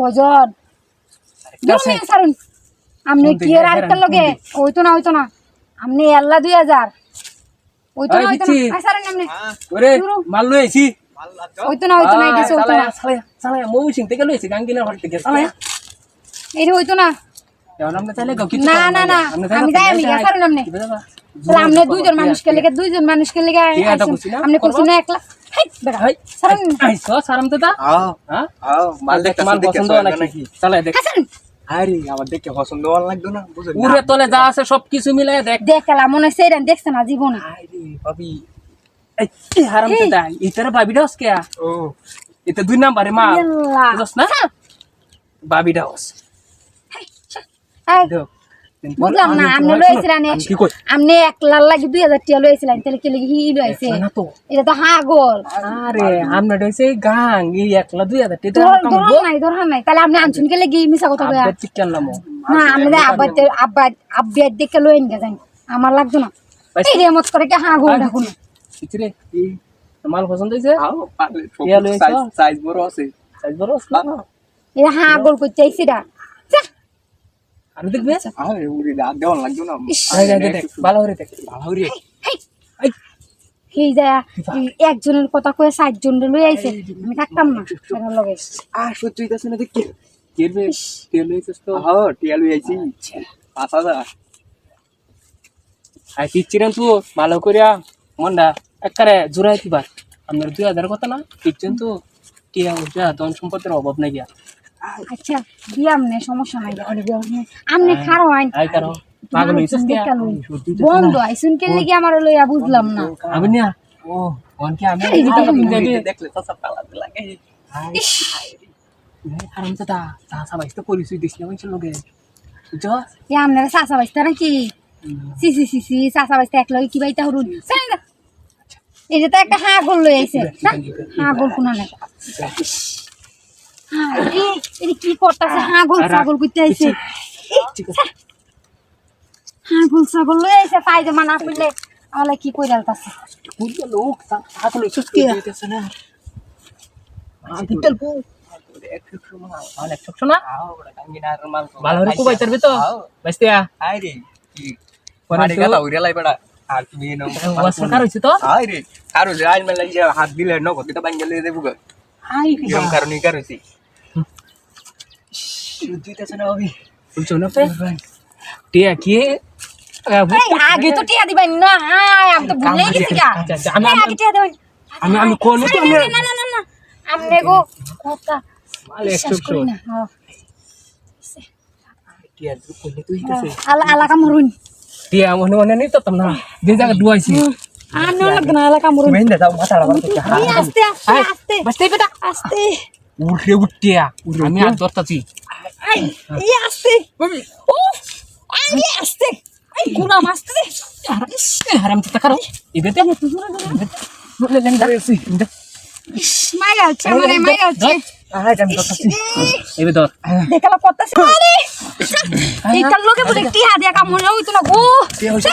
কজন? সারুন আমনে কি এর আরেকটার লগে? হইতো না হইতো না। আমনে আল্লাহ দুই হাজার। হইতো না হইতো না। সারুন আমনে। ওরে মাল লই আইছি। হইতো না হইতো না এটা হইতো না। সালায়া সালায়া মৌ সিং থেকে লইছি গাঙ্গিনার হট থেকে। সালায়া এটা হইতো না। এখন আমরা চাইলে গাও কিছু না না না। আমি যাই আমি সারুন আমনে। তাহলে দুইজন মানুষকে লেগে দুইজন মানুষকে লেগে হ্যাঁ? মাল মাল আরে আমার দেখে পছন্দ লাগতো না উড়ে তলে যা আছে সব কিছু মিলাই দেখ দেখলা মনে হচ্ছে দেখছে না জীবনে। আরে ভাবি। এই কি হারাম তো তা ইতারে ভাবিটা হসকে ও। এটা দুই নাম্বারে মা বুঝছ না? ভাবিটা হস। এই, দেখ। বুঝলাম না আপনি লইছিলেন আমি কি কই? আপনি এক লাল লাগি দুই হাজার টিয়া লইছিলেন তাহলে কি লাগি হি লইছে? এটা তো হাগল আরে আমরা হইছে গাং এই একলা দুই হাজার টাকা ধর নাই ধর নাই তাহলে আপনি আনছুন কে লাগি মিছা কথা কয়া? আব্বা চিকেন না আপনি আব্বা আব্বা আব্বা দেখে লইন গে যাই আমার লাগতো না। এই রে মত করে কে হাগল দেখুন রে মাল পছন্দ হইছে? আও পারলে? সাইজ সাইজ বড় আছে। সাইজ বড় আছে? হাগল দা আর দেখবে? আরে উড়ে দাঁত দেওয়ার লাগতো না। দেখ ভালো করে দেখ। একজনের কথা কয়ে ষাট জন লই আইছে। আমি থাকতাম না এটার লগে আ হইতাছে না দেখি। কেরবে তেল তো? লই আইছি। পাঁচ হাজার। আই তো ভালো করিয়া। মন্ডা একবারে জোড়াই দিবার। আপনার দুই হাজার কথা না? পিচ্ছেন তো টিয়া উঠা ধন সম্পদের অভাব নাই গিয়া। আচ্ছা দিয়াম নে সমস্যা নাই আমনে খারো আইন বন্ধ আইসুন কে লাগি আমার লইয়া বুঝলাম না আমি না ও অনকে আমি এই দেখলে তো সব পালাতে লাগে আরাম তো তা তা সবাই তো পরিচয় দিস না মানুষের লোকে বুঝছ এ বাইস্তা নাকি সি সি সি সি বাইস্তা এক লগে কি বাইতা হরুন না? এটা তো একটা হাগল লই আইছে না হাগল কোনা না কি করতেছে? হাগল ছাগল কইতে আইছে। ঠিক আছে। হাগল ছাগল লই আইছে তাই যে মানা করলে আমালে কি লোক হাত লই সুস্কি দিতেছ না দিতেল পু অনেক ছোট না। আও বড় গাঙ্গিনার মাল ভালো করে কুবাই তারবি তো? বাইস্তিয়া। আরে কি পরে মারি তো- গাতা উড়ে লাই বড়া আর তুমি নো ওয়াসর কার হইছে তো? আরে কারও যে আজ মেলা হাত দিলে ন গতি তো বাঙ্গলে দেবো গো। দিতেছে না ওই বুঝছ না পে টিয়া কি এই আগে তো টিয়া দিবেন না আয় আমি তো ভুলেই গেছি গা আচ্ছা, আচ্ছা, আমি- এই, আগে টিয়া দিবেন আমি আমি কোন তো আমি না না না না আমনে গো কথা মাল বিশ্বাস একশো করি না হ্যাঁ। টিয়া কইলে তুই হইতেছে আলা আলা কামড়ুন টিয়া মনে মনে নেই তো তোমরা যে জায়গা ডুয়াইছি আনো লাগবে না আলা কামড়ুন মেন দাও মাথা লাগার থেকে এই আস্তে আস্তে আস্তে বাস্তে বেটা আস্তে উঠে উঠিয়া আমি আর ধরতাছি। এই আস্তে ও আই আস্তে আই গুনা মাস্তে হারাম তো কারও এবেতে বলে লেন দাঁড়িয়েছি মাই আছে মানে মাই আছে আজ আমি ধরতাছি। এবে ধর। দেখালা করতেছে আরে এইটার লগে বলে টিয়া দিয়া কামড় হইতো না গো। টিয়া হইছে